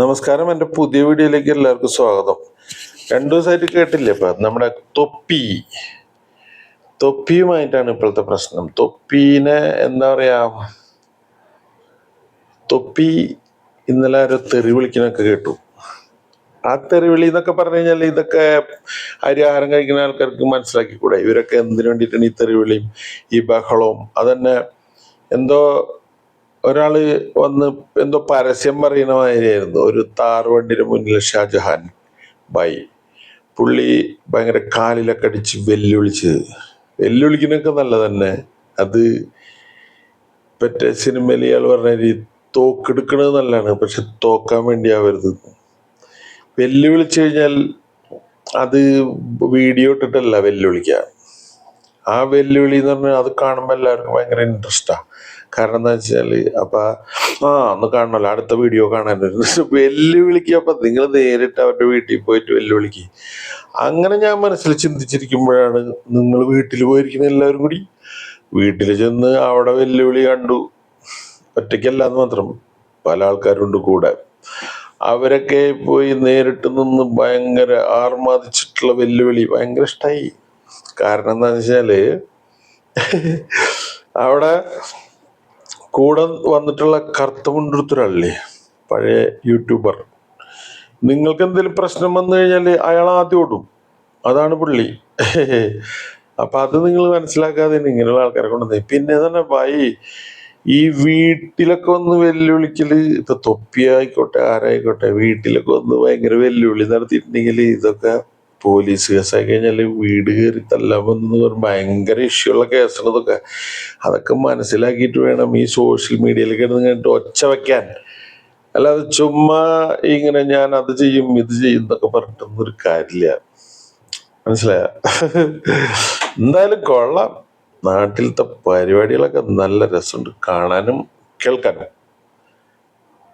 നമസ്കാരം. എന്റെ പുതിയ വീഡിയോയിലേക്ക് എല്ലാവർക്കും സ്വാഗതം. രണ്ടു ദിവസമായിട്ട് കേട്ടില്ലേ? ഇപ്പൊ നമ്മുടെ തൊപ്പി. തൊപ്പിയുമായിട്ടാണ് ഇപ്പോഴത്തെ പ്രശ്നം. തൊപ്പീനെ എന്താ പറയാ? തൊപ്പി ഇന്നലെ ഒരു തെറി വിളിക്കുന്നൊക്കെ കേട്ടു. ആ തെറിവിളി എന്നൊക്കെ പറഞ്ഞു കഴിഞ്ഞാൽ ഇതൊക്കെ അരിയാഹാരം കഴിക്കുന്ന ആൾക്കാർക്ക് മനസ്സിലാക്കിക്കൂടെ? ഇവരൊക്കെ എന്തിനു വേണ്ടിയിട്ടാണ് ഈ തെറിവിളിയും ഈ ബഹളവും? അതന്നെ എന്തോ ഒരാൾ വന്ന് എന്തോ പരസ്യം പറയുന്ന മാതിരിയായിരുന്നു. ഒരു താറുവണ്ടിന് മുന്നിൽ ഷാജഹാൻ. ബൈ. പുള്ളി ഭയങ്കര കാലിലൊക്കെ അടിച്ച് വെല്ലുവിളിച്ച് വെല്ലുവിളിക്കുന്നൊക്കെ നല്ല തന്നെ അത് മറ്റേ സിനിമയിൽ ഇയാൾ പറഞ്ഞ രീതി തോക്കെടുക്കണത് നല്ലതാണ്. പക്ഷെ തോക്കാൻ വേണ്ടി ആവരുത് വെല്ലുവിളിച്ചു കഴിഞ്ഞാൽ അത് വീഡിയോ ഇട്ടിട്ടല്ല വെല്ലുവിളിക്കുക ആ വെല്ലുവിളി എന്ന് പറഞ്ഞാൽ അത് കാണുമ്പോൾ എല്ലാവർക്കും ഭയങ്കര ഇൻട്രസ്റ്റാ കാരണം എന്താ വെച്ചാൽ അപ്പൊ ആ ഒന്ന് കാണണല്ലോ അടുത്ത വീഡിയോ കാണാൻ വെല്ലുവിളിക്ക് അപ്പൊ നിങ്ങൾ നേരിട്ട് അവരുടെ വീട്ടിൽ പോയിട്ട് വെല്ലുവിളിക്ക്. അങ്ങനെ ഞാൻ മനസ്സിൽ ചിന്തിച്ചിരിക്കുമ്പോഴാണ് നിങ്ങൾ വീട്ടിൽ പോയിരിക്കുന്ന എല്ലാവരും കൂടി വീട്ടിൽ ചെന്ന് അവിടെ വെല്ലുവിളി കണ്ടു. ഒറ്റയ്ക്കല്ല എന്ന് മാത്രം പല ആൾക്കാരുണ്ട് കൂടെ. അവരൊക്കെ പോയി നേരിട്ട് നിന്ന് ഭയങ്കര ആർമാദിച്ചിട്ടുള്ള വെല്ലുവിളി ഭയങ്കര ഇഷ്ടമായി കാരണം എന്താന്ന് വെച്ചാൽ അവിടെ കൂടെ വന്നിട്ടുള്ള കറുത്ത മുണ്ടെടുത്തൊരാളില്ലേ പഴയ യൂട്യൂബർ. നിങ്ങൾക്ക് എന്തെങ്കിലും പ്രശ്നം വന്നു കഴിഞ്ഞാൽ അയാൾ ആദ്യം ഓടും. അതാണ് പുള്ളി. അപ്പൊ അത് നിങ്ങൾ മനസ്സിലാക്കാതെ ഇങ്ങനെയുള്ള ആൾക്കാരെ കൊണ്ടുവന്നേ. പിന്നെ തന്നെ ഭായി ഈ വീട്ടിലൊക്കെ ഒന്ന് വെല്ലുവിളിക്കൽ ഇപ്പൊ തൊപ്പി ആയിക്കോട്ടെ ആരായിക്കോട്ടെ വീട്ടിലൊക്കെ വന്ന് ഭയങ്കര വെല്ലുവിളി നടത്തിയിട്ടുണ്ടെങ്കിൽ ഇതൊക്കെ പോലീസ് കേസായി കഴിഞ്ഞാൽ വീട് കയറി തല്ലാൻ വന്നു ഭയങ്കര ഇഷ്യൂ ഉള്ള കേസാണ് ഇതൊക്കെ അതൊക്കെ മനസ്സിലാക്കിയിട്ട് വേണം ഈ സോഷ്യൽ മീഡിയയിൽ കിടന്ന് കണ്ടിട്ട് ഒച്ച വെക്കാൻ. അല്ലാതെ ചുമ്മാ ഇങ്ങനെ ഞാൻ അത് ചെയ്യും ഇത് ചെയ്യും എന്നൊക്കെ പറഞ്ഞിട്ടൊന്നും ഒരു കാര്യമില്ല. മനസ്സിലായ? എന്തായാലും കൊള്ളാം. നാട്ടിലത്തെ പരിപാടികളൊക്കെ നല്ല രസമുണ്ട്. കാണാനും കേൾക്കാനും.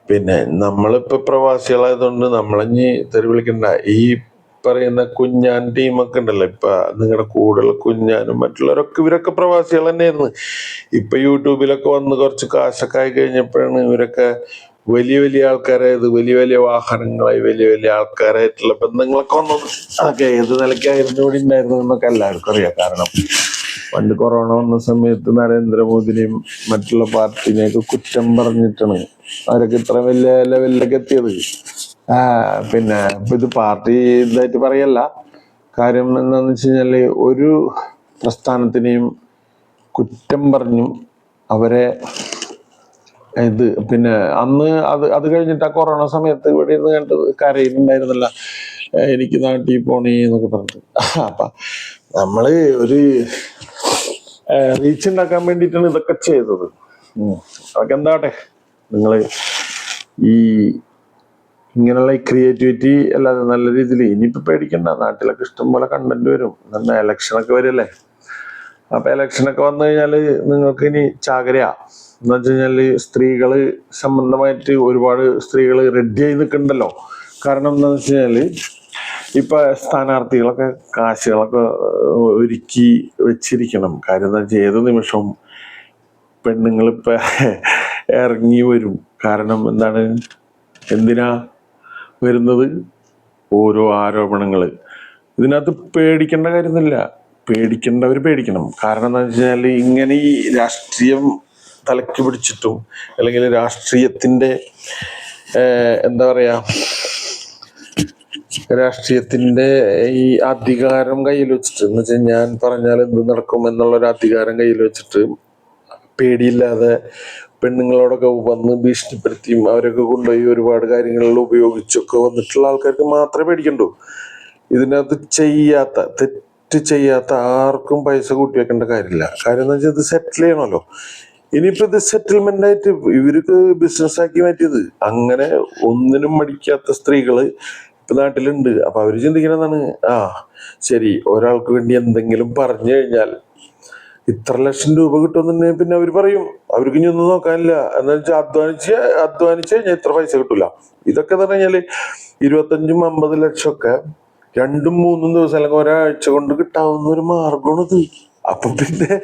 പിന്നെ നമ്മളിപ്പോ പ്രവാസികളായതുകൊണ്ട് നമ്മളഞ്ഞി തെരുവിളിക്കണ്ട ഈ പറയുന്ന കുഞ്ഞാൻ ടീമൊക്കെ ഉണ്ടല്ലോ. ഇപ്പൊ നിങ്ങളുടെ കൂടെയുള്ള കുഞ്ഞാനും മറ്റുള്ളവരൊക്കെ ഇവരൊക്കെ പ്രവാസികൾ തന്നെയായിരുന്നു. ഇപ്പൊ യൂട്യൂബിലൊക്കെ വന്ന് കുറച്ച് കാശൊക്കെ ആയി കഴിഞ്ഞപ്പോഴാണ് ഇവരൊക്കെ വലിയ വലിയ ആൾക്കാരായത്. വലിയ വലിയ വാഹനങ്ങളായി വലിയ വലിയ ആൾക്കാരായിട്ടുള്ള ബന്ധങ്ങളൊക്കെ വന്നത്. അതൊക്കെ ഏത് നിലയ്ക്കായിരുന്നു ഇവിടെ ഉണ്ടായിരുന്നു എന്നൊക്കെ എല്ലാവർക്കും അറിയാം. കാരണം പണ്ട് കൊറോണ വന്ന സമയത്ത് നരേന്ദ്രമോദിനെയും മറ്റുള്ള പാർട്ടിനെയൊക്കെ കുറ്റം പറഞ്ഞിട്ടാണ് അവരൊക്കെ ഇത്ര വലിയ ലെവലിലേക്ക് എത്തിയത്. പിന്നെ ഇത് പാർട്ടി ഇതായിട്ട് പറയല്ല. കാര്യം എന്താണെന്ന് വെച്ച് കഴിഞ്ഞാൽ ഒരു പ്രസ്ഥാനത്തിനെയും കുറ്റം പറഞ്ഞും അവരെ ഇത് പിന്നെ അന്ന് അത് അത് കഴിഞ്ഞിട്ട് ആ കൊറോണ സമയത്ത് ഇവിടെ ഇരുന്ന് കണ്ടത് കരയുന്നുണ്ടായിരുന്നില്ല എനിക്ക് നാട്ടിൽ പോണേ എന്നൊക്കെ പറഞ്ഞിട്ട്. അപ്പൊ നമ്മൾ ഒരു റീച്ച് ഉണ്ടാക്കാൻ വേണ്ടിയിട്ടാണ് ഇതൊക്കെ ചെയ്തത്. അതൊക്കെ എന്താട്ടെ നിങ്ങൾ ഈ ഇങ്ങനെയുള്ള ഈ ക്രിയേറ്റിവിറ്റി അല്ലാതെ നല്ല രീതിയിൽ ഇനിയിപ്പോൾ പേടിക്കണ്ട. നാട്ടിലൊക്കെ ഇഷ്ടംപോലെ കണ്ടന്റ് വരും. നല്ല ഇലക്ഷനൊക്കെ വരില്ലേ? അപ്പം ഇലക്ഷനൊക്കെ വന്നു കഴിഞ്ഞാൽ നിങ്ങൾക്ക് ഇനി ചാകരയാ എന്ന് വെച്ച് കഴിഞ്ഞാൽ സ്ത്രീകൾ സംബന്ധമായിട്ട് ഒരുപാട് സ്ത്രീകൾ റെഡി ആയി നിൽക്കണ്ടല്ലോ. കാരണം എന്താണെന്ന് വെച്ച് കഴിഞ്ഞാൽ ഇപ്പൊ സ്ഥാനാർത്ഥികളൊക്കെ കാശുകളൊക്കെ ഒരുക്കി വെച്ചിരിക്കണം. കാര്യം എന്താ വെച്ചാൽ ഏത് നിമിഷവും പെണ്ണുങ്ങൾ ഇപ്പൊ ഇറങ്ങി വരും. കാരണം എന്താണ്? എന്തിനാ? വരുന്നത് ഓരോ ആരോപണങ്ങൾ ഇതിനകത്ത് പേടിക്കേണ്ട കാര്യമൊന്നുമില്ല. പേടിക്കേണ്ടവർ പേടിക്കണം. കാരണം എന്താ കഴിഞ്ഞാൽ ഇങ്ങനെ ഈ രാഷ്ട്രീയം തലക്ക് പിടിച്ചിട്ടും അല്ലെങ്കിൽ രാഷ്ട്രീയത്തിന്റെ എന്താ പറയുക രാഷ്ട്രീയത്തിന്റെ ഈ അധികാരം കയ്യിൽ വെച്ചിട്ട് എന്ന് വെച്ചാൽ ഞാൻ പറഞ്ഞാൽ എന്ത് നടക്കും എന്നുള്ള ഒരു അധികാരം കയ്യിൽ വെച്ചിട്ട് പേടിയില്ലാതെ പെണ്ണുങ്ങളോടൊക്കെ വന്ന് ഭീഷണിപ്പെടുത്തിയും അവരൊക്കെ കൊണ്ടുപോയി ഒരുപാട് കാര്യങ്ങളിൽ ഉപയോഗിച്ചൊക്കെ വന്നിട്ടുള്ള ആൾക്കാർക്ക് മാത്രമേ പേടിക്കണ്ടൂ. ഇതിനകത്ത് ചെയ്യാത്ത തെറ്റ് ചെയ്യാത്ത ആർക്കും പൈസ കൂട്ടി വെക്കേണ്ട കാര്യമില്ല. കാര്യം എന്ന് വെച്ചാൽ ഇത് സെറ്റിൽ ചെയ്യണമല്ലോ. ഇനിയിപ്പോ ഇത് സെറ്റിൽമെന്റ് ആയിട്ട് ഇവർക്ക് ബിസിനസ് ആക്കി മാറ്റിയത്. അങ്ങനെ ഒന്നിനും മടിക്കാത്ത സ്ത്രീകൾ ഇപ്പൊ നാട്ടിലുണ്ട്. അപ്പൊ അവർ ചിന്തിക്കണതാണ് ആ ശരി ഒരാൾക്ക് വേണ്ടി എന്തെങ്കിലും പറഞ്ഞു കഴിഞ്ഞാൽ ഇത്ര ലക്ഷം രൂപ കിട്ടുമെന്നുണ്ടെങ്കിൽ പിന്നെ അവർ പറയും അവർക്ക് ഇനി ഒന്നും നോക്കാനില്ല. എന്താ വെച്ചാൽ അധ്വാനിച്ച് അധ്വാനിച്ച് കഴിഞ്ഞാൽ ഇത്ര പൈസ കിട്ടൂല. ഇതൊക്കെ എന്ന് പറഞ്ഞു കഴിഞ്ഞാൽ ഇരുപത്തഞ്ചും അമ്പത് ലക്ഷം ഒക്കെ രണ്ടും മൂന്നും ദിവസം അല്ലെങ്കിൽ ഒരാഴ്ച കൊണ്ട് കിട്ടാവുന്ന ഒരു മാർഗമാണിത് അപ്പൊ പിന്നെ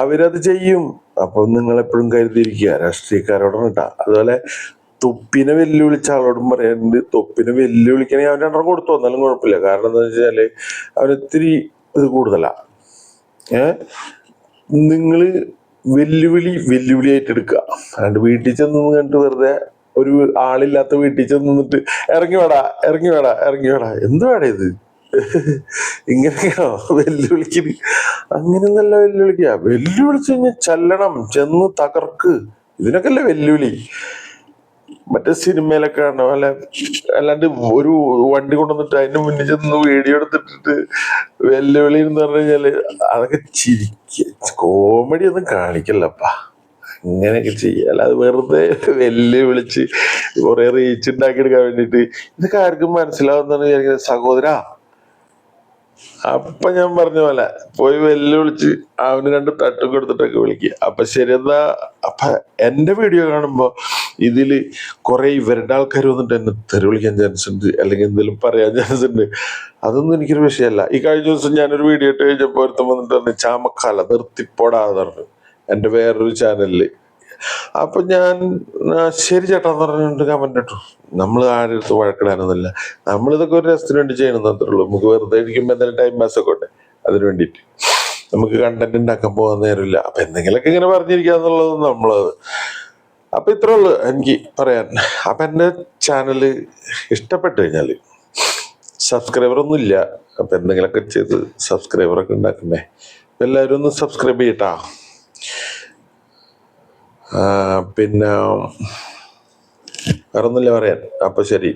അവരത് ചെയ്യും. അപ്പൊ നിങ്ങൾ എപ്പോഴും കരുതിയിരിക്കുക രാഷ്ട്രീയക്കാരോടാണ് കേട്ടാ അതുപോലെ തൊപ്പിനെ വെല്ലുവിളിച്ച ആളോടും പറയാനുണ്ട് തൊപ്പിനെ വെല്ലുവിളിക്കണേ അവൻ രണ്ടെണ്ണം കൊടുത്തു വന്നാലും കുഴപ്പമില്ല. കാരണം എന്താ വെച്ചാൽ അവനൊത്തിരി ഇത് കൂടുതലാ. ഏ നിങ്ങൾ വെല്ലുവിളി വെല്ലുവിളിയായിട്ട് എടുക്കുക അല്ലാണ്ട് വീട്ടിൽ ചെന്ന് കണ്ടിട്ട് വെറുതെ ഒരു ആളില്ലാത്ത വീട്ടിൽ ചെന്ന് നിന്നിട്ട് ഇറങ്ങി വേടാ ഇറങ്ങി വേടാ ഇറങ്ങി വേടാ എന്ത് വേടാ ഇത്? ഇങ്ങനെയാണോ വെല്ലുവിളിക്ക് അങ്ങനെ നല്ല വെല്ലുവിളിക്കുക. വെല്ലുവിളിച്ച് കഴിഞ്ഞാൽ ചെല്ലണം ചെന്ന് തകർക്ക്. ഇതിനൊക്കെ അല്ലേ വെല്ലുവിളി. മറ്റേ സിനിമയിലൊക്കെ കാണണം അല്ല അല്ലാണ്ട് ഒരു വണ്ടി കൊണ്ടുവന്നിട്ട് അതിന്റെ മുന്നിൽ ചെന്ന് വീഡിയോ എടുത്തിട്ടിട്ട് വെല്ലുവിളി എന്ന് പറഞ്ഞു കഴിഞ്ഞാൽ അതൊക്കെ ചിരിക്ക. കോമഡി ഒന്നും കാണിക്കല്ലപ്പാ. അങ്ങനെയൊക്കെ ചെയ്യുക അല്ലാതെ വെറുതെ വെല്ലുവിളിച്ച് കുറെ റീച്ച് ഉണ്ടാക്കി എടുക്കാൻ വേണ്ടിയിട്ട് ഇതൊക്കെ ആർക്കും മനസ്സിലാവുന്നതാണ് വിചാരിക്കുന്നത് സഹോദര. അപ്പൊ ഞാൻ പറഞ്ഞ പോലെ പോയി വെല്ലുവിളിച്ച് അവന് രണ്ട് തട്ടും കൊടുത്തിട്ടൊക്കെ വിളിക്കുക അപ്പൊ ശരി എന്നാ. അപ്പൊ എന്റെ വീഡിയോ കാണുമ്പോ ഇതിൽ കുറെ ഇവരുടെ ആൾക്കാർ വന്നിട്ട് എന്നെ തെരുവിളിക്കാൻ ചാൻസ് ഉണ്ട്. അല്ലെങ്കിൽ എന്തെങ്കിലും പറയാൻ ചാൻസ് ഉണ്ട്. അതൊന്നും എനിക്കൊരു വിഷയമല്ല. ഈ കഴിഞ്ഞ ദിവസം ഞാനൊരു വീഡിയോ ഇട്ട് കഴിഞ്ഞപ്പോൾ ഒരുത്തം വന്നിട്ട് പറഞ്ഞു ചാമക്കാല നിർത്തിപ്പോടാന്ന് പറഞ്ഞു. എന്റെ വേറൊരു ചാനലിൽ അപ്പൊ ഞാൻ ശരി ചേട്ടാ എന്ന് പറഞ്ഞിട്ട് കമന്റ് ഇട്ടു. നമ്മൾ ആരുടെ വഴക്കിടാനൊന്നുമില്ല. നമ്മളിതൊക്കെ ഒരു രസത്തിന് വേണ്ടി ചെയ്യണമെന്ന് ഉള്ളൂ. നമുക്ക് വെറുതെ ഇരിക്കുമ്പോൾ എന്തെങ്കിലും ടൈം പാസ് ഒക്കെ ഉണ്ട്. അതിന് വേണ്ടിയിട്ട്. നമുക്ക് കണ്ടന്റ് ഉണ്ടാക്കാൻ പോകാൻ നേരമില്ല. അപ്പൊ എന്തെങ്കിലുമൊക്കെ ഇങ്ങനെ പറഞ്ഞിരിക്കുക എന്നുള്ളത് നമ്മളത്. അപ്പൊ ഇത്രേ ഉള്ളൂ എനിക്ക് പറയാൻ. അപ്പൊ എന്റെ ചാനൽ ഇഷ്ടപ്പെട്ടു കഴിഞ്ഞാൽ സബ്സ്ക്രൈബർ ഒന്നും ഇല്ല. അപ്പൊ എന്തെങ്കിലുമൊക്കെ ചെയ്ത് സബ്സ്ക്രൈബറൊക്കെ ഉണ്ടാക്കണ്ടേ അപ്പൊ എല്ലാവരും ഒന്ന് സബ്സ്ക്രൈബ് ചെയ്യട്ടാ. പിന്നെ വേറൊന്നുമില്ല പറയാൻ. അപ്പൊ ശരി.